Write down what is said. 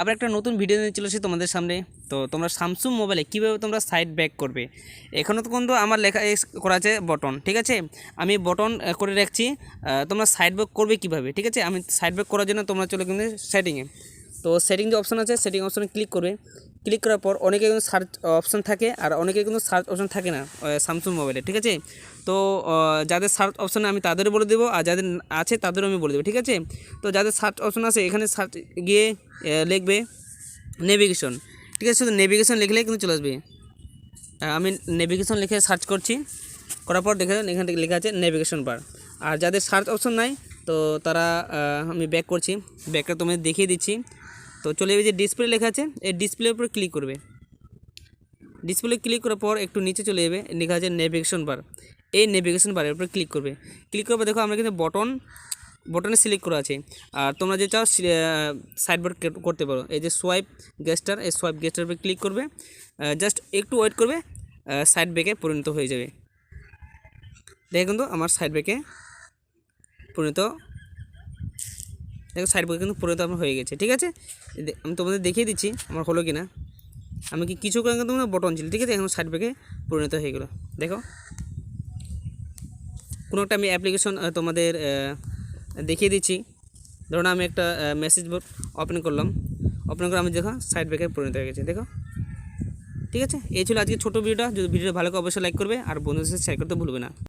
আবার একটা নতুন ভিডিও নিয়ে চলে তোমাদের সামনে। তো তোমরা স্যামসুং মোবাইলে কীভাবে তোমরা সাইড ব্যাক করবে? এখনও তো কিন্তু আমার লেখা করা আছে বটন ঠিক আছে? আমি বটন করে রাখছি। তোমরা সাইড ব্যাক করবে কীভাবে, ঠিক আছে? আমি সাইড ব্যাক করার জন্য তোমরা চলে কিন্তু সেটিংয়ে তো সেটিং যে অপশন আছে সেটিং অপশনে ক্লিক করবে। ক্লিক করার পর অনেকে কিন্তু সার্চ অপশন থাকে আর অনেকে কিন্তু সার্চ অপশন থাকে না স্যামসুং মোবাইলে ঠিক আছে? তো যাদের সার্চ অপশনে আমি তাদেরও বলে দেবো আর যাদের আছে তাদেরও আমি বলে দেবো, ঠিক আছে? তো যাদের সার্চ অপশন আছে, এখানে সার্চ গিয়ে লিখবে নেভিগেশন ঠিক আছে? শুধু নেভিগেশন লিখলে কিন্তু চলে আসবে। আমি নেভিগেশন লিখে সার্চ করছি, করার পর দেখে এখান থেকে লেখা আছে নেভিগেশন বার আর যাদের সার্চ অপশন নাই, তো তারা আমি ব্যাক করছি। ব্যাকটা তোমাদের দেখিয়ে দিচ্ছি। তো চলে যাবে যে ডিসপ্লে লেখা আছে, এই ডিসপ্লের উপর ক্লিক করবে। ডিসপ্লে ক্লিক করার পর একটু নিচে চলে যাবে, লেখা আছে নেভিগেশন বার এই নেভিগেশন বারের উপর ক্লিক করবে। ক্লিক করবে দেখো আমরা কিন্তু বটন বটনে সিলেক্ট করা আছে। আর তোমরা যে চাও সাইড বার করতে পারো। এই যে সোয়াইপ গেস্টার এই সোয়াইপ গেস্টার উপর ক্লিক করবে। জাস্ট একটু ওয়েট করবে সাইড ব্যাকে পরিণত হয়ে যাবে। দেখে কিন্তু আমার সাইড ব্যাকে পরিণত দেখো সাইড ব্যাকে কিন্তু পরিণত আমার হয়ে গেছে, ঠিক আছে? আমি তোমাদের দেখিয়ে দিচ্ছি আমার হলো কি না আমি কি কিছু করে কিন্তু বটন ছিল, ঠিক আছে? এখন সাইড ব্যাকে পরিণত হয়ে গেলো, দেখো? কোনো একটা আমি অ্যাপ্লিকেশন তোমাদের দেখিয়ে দিচ্ছি। ধরুন আমি একটা মেসেজ বোর্ড ওপেন করলাম। ওপেন করে আমি দেখো সাইড ব্যাকে পরিণত হয়ে গেছে, দেখো? ঠিক আছে? এই ছিল আজকে ছোটো ভিডিওটা যদি ভিডিওটা ভালো করে অবশ্যই লাইক করবে। আর বন্ধুদের সাথে শেয়ার করতে ভুলবে না।